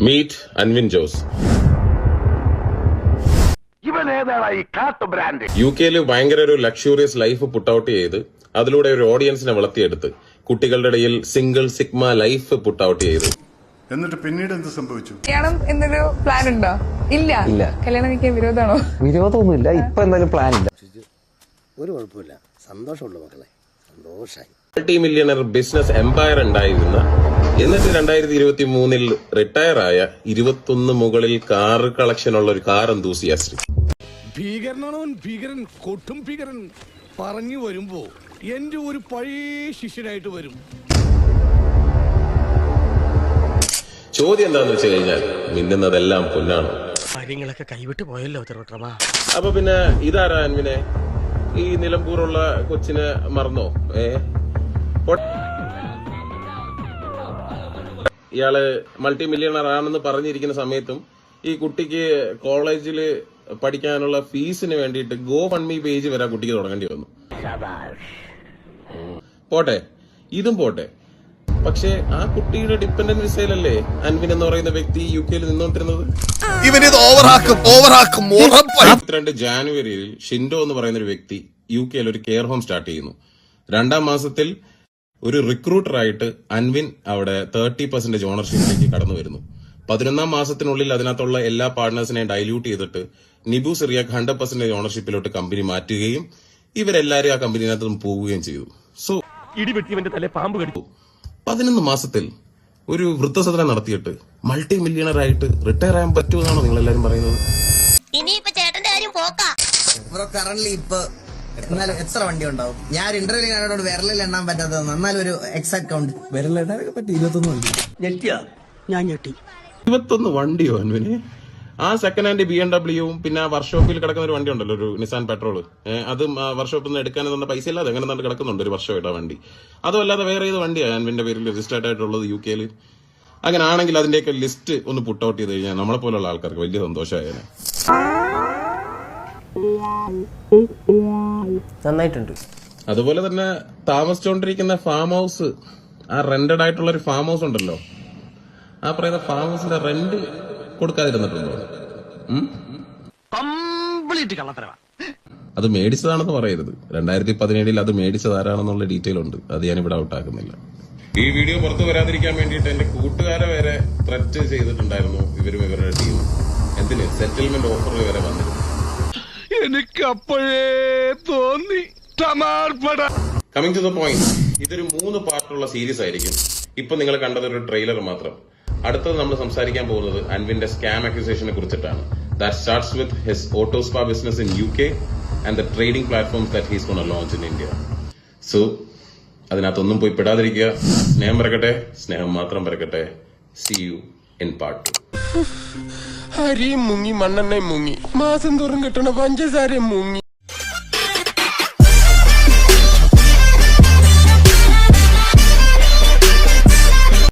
Meet Anvin Jose U കെയിൽ ഭയങ്കര ഒരു ലക്ഷൂറിയസ് ലൈഫ് പുട്ട് ഔട്ട് ചെയ്ത് അതിലൂടെ ഒരു ഓഡിയൻസിനെ വളർത്തിയെടുത്ത് കുട്ടികളുടെ ഇടയിൽ single sigma life put out ചെയ്തു. എന്നിട്ട് പിന്നീട് എന്ത് സംഭവിച്ചു? കല്യാണം എന്നൊരു പ്ലാൻ ഉണ്ടോ? ഇല്ല. ഇല്ല. കല്യാണം കഴിക്കാൻ വിരോധമാണോ? വിരോധമൊന്നുമില്ല. ഇപ്പൊ എന്തായാലും പ്ലാൻ ഇല്ല. ഒരു കുഴപ്പമില്ല. സന്തോഷമുള്ളൂ മക്കളെ. സന്തോഷായി. മൾട്ടി മില്യണർ ബിസിനസ് എംപയർ ഉണ്ടായിരുന്ന എന്നിട്ട് രണ്ടായിരത്തി ഇരുപത്തി മൂന്നിൽ റിട്ടയർ ആയ ഇരുപത്തൊന്ന് മുകളിൽ കാർ കളക്ഷൻ ഉള്ള ഒരു കാർ എന്തൂസിയാസ്റ്റ് ഭീകരനാണോ ഭീകരൻ കൊട്ടും ഭീകരൻ. പറഞ്ഞു വരുമ്പോ എന്റെ ഒരു പഴയ ശിഷ്യനായിട്ട് വരും. ചോദ്യം എന്താന്ന് വെച്ച് കഴിഞ്ഞാൽ മിന്നുന്നതെല്ലാം പൊന്നാണ്. കാര്യങ്ങളൊക്കെ കൈവിട്ട് പോയല്ലോ തിരുവട്ടമാ അപ്പൊ പിന്നെ ഇതാരാ അൻവിനെ? ഈ നിലമ്പൂറുള്ള കൊച്ചിനെ മറന്നോ? ഏ? ഇയാൾ മൾട്ടി മില്യണർ ആണെന്ന് പറഞ്ഞിരിക്കുന്ന സമയത്തും ഈ കുട്ടിക്ക് കോളേജിൽ പഠിക്കാനുള്ള ഫീസിന് വേണ്ടിയിട്ട് ഗോ ഫൺമി പേജ് വരെ കുട്ടിക്ക് തുടങ്ങേണ്ടി വന്നു. പോട്ടെ. ഇതും പോട്ടെ. പക്ഷേ ആ കുട്ടിയുടെ ഡിപ്പെൻഡന്റ് വിസയിലല്ലേ അൻവിൻ എന്ന് പറയുന്ന വ്യക്തി യു കെയിൽ നിന്നോണ്ടിരുന്നത് പന്ത്രണ്ട് ഇരുപത്തിരണ്ട് ജാനുവരിയിൽ ഷിൻഡോ എന്ന് പറയുന്ന ഒരു വ്യക്തി യു കെയിൽ ഒരു കെയർ ഹോം സ്റ്റാർട്ട് ചെയ്യുന്നു. രണ്ടാം മാസത്തിൽ ഒരു റിക്രൂട്ടറായിട്ട് അൻവിൻ അവിടെ തേർട്ടി പെർസെന്റേജ് ഓണർഷിപ്പിലേക്ക് കടന്നു വരുന്നു. പതിനൊന്നാം മാസത്തിനുള്ളിൽ അതിനകത്തുള്ള എല്ലാ പാർട്ട്നേഴ്സിനെയും ഡൈല്യൂട്ട് ചെയ്തിട്ട് നിബു സിറിയാക്ക് ഹൺഡ്രഡ് പെർസെന്റേജ് ഓണർഷിപ്പിലോട്ട് കമ്പനി മാറ്റുകയും ഇവരെല്ലാരും ആ കമ്പനിനകത്ത് നിന്ന് പോവുകയും ചെയ്തു. സോ ഇടിവെട്ടിവന്റെ തല പാമ്പ് കടിച്ചു പതിനൊന്ന് മാസത്തിൽ ഒരു വൃദ്ധസദനം നടത്തിയിട്ട് മൾട്ടി മില്യണർ ആയിട്ട് റിട്ടയർ ആകാൻ പറ്റുമെന്നാണോ നിങ്ങൾ എല്ലാവരും പറയുന്നത്? ഇനിയിപ്പോ ചേട്ടന്റെ കാര്യം പോക്കാ. ബ്രോ കറന്റ് ഇപ്പൊ എന്നാലും എത്ര വണ്ടി ഉണ്ടാവും ഞാൻ ഒരു ഇന്റർവ്യൂ ഞാനോട് വിരലിൽ എണ്ണാൻ പറ്റാത്തത് എന്നാലും ഒരു എക്സാക്ട് കൗണ്ട് വിരലെണ്ണാനൊക്കെ പറ്റി ഇരുപത്തൊന്ന് വണ്ടി. ഞെട്ടിയാ? ഞാൻ ഞെട്ടി. ഇരുപത്തൊന്ന് വണ്ടിയോ അനുവിന് ആ സെക്കൻഡ് ഹാൻഡ് ബി എം ഡബ്ല്യൂവും പിന്നെ ആ വർക്ക്ഷോപ്പിൽ കിടക്കുന്ന ഒരു വണ്ടി ഉണ്ടല്ലോ ഒരു നിസാൻ പെട്രോൾ അത് വർഷോപ്പിൽ വർക്ക്ഷോപ്പിൽ നിന്ന് എടുക്കാൻ തന്ന പൈസ ഇല്ലാതെ അങ്ങനെ തന്നെ കിടക്കുന്നുണ്ട് ഒരു വർഷമായിട്ട് ആ വണ്ടി? അതുമല്ലാതെ വേറെ ഏത് വണ്ടിയാണ് അൻവിന്റെ പേരിൽ രജിസ്റ്റേർഡ് ആയിട്ടുള്ളത് യു കെയിൽ അങ്ങനെ ആണെങ്കിൽ അതിന്റെയൊക്കെ ലിസ്റ്റ് ഒന്ന് പുട്ട് ഔട്ട് ചെയ്ത് കഴിഞ്ഞാൽ നമ്മളെ പോലുള്ള ആൾക്കാർക്ക് വലിയ സന്തോഷമായേനെ. നന്നായിട്ടുണ്ട്. അതുപോലെ തന്നെ താമസിച്ചുകൊണ്ടിരിക്കുന്ന ഫാം ഹൗസ് ആ റെന്റഡ് ആയിട്ടുള്ള ഒരു ഫാം ഹൗസ് ഉണ്ടല്ലോ. ആ പറയുന്ന ഫാം ഹൗസിന്റെ റെന്റ് കൊടുക്കാതിരുന്നിട്ടുണ്ടോ? കംപ്ലീറ്റ് കള്ളത്തരവാ. അത് മേടിച്ചതാണെന്ന് പറയരുത്. രണ്ടായിരത്തി പതിനേഴിൽ അത് മേടിച്ചത് ആരാണെന്നുള്ള ഡീറ്റെയിൽ ഉണ്ട്. അത് ഞാൻ ഇവിടെ ഔട്ടാക്കുന്നില്ല ഈ വീഡിയോ പുറത്തു വരാതിരിക്കാൻ വേണ്ടിയിട്ട് എന്റെ കൂട്ടുകാരെ വരെ ത്രെറ്റ് ചെയ്തിട്ടുണ്ടായിരുന്നു ഇവരും ഇവരുടെ ടീമും എന്തിന്? സെറ്റിൽമെന്റ് ഓഫർ വരെ വന്നിരുന്നു. എനിക്ക് അപ്പോഴേ തോന്നി കമ്മിങ് ടു ദ പോയിന്റ് ഇതൊരു മൂന്ന് പാർട്ടുള്ള സീരീസ് ആയിരിക്കും. ഇപ്പൊ നിങ്ങൾ കണ്ടത് ഒരു ട്രെയിലർ മാത്രം. അടുത്തത് നമ്മൾ സംസാരിക്കാൻ പോകുന്നത് അൻവിന്റെ സ്കാം അക്യൂസേഷനെ കുറിച്ചിട്ടാണ്. That starts with his auto spa business in U K and the trading platforms that he's gone launch in India so അതിനകത്തൊന്നും പോയി പെടാതിരിക്കുക. സ്നേഹം പരക്കട്ടെ സ്നേഹം മാത്രം പരക്കട്ടെ see you in part two അരിയും മുങ്ങി മണ്ണെണ്ണയും മുങ്ങി. മാസം തോറും കിട്ടണ പഞ്ചസാരയും മുങ്ങി.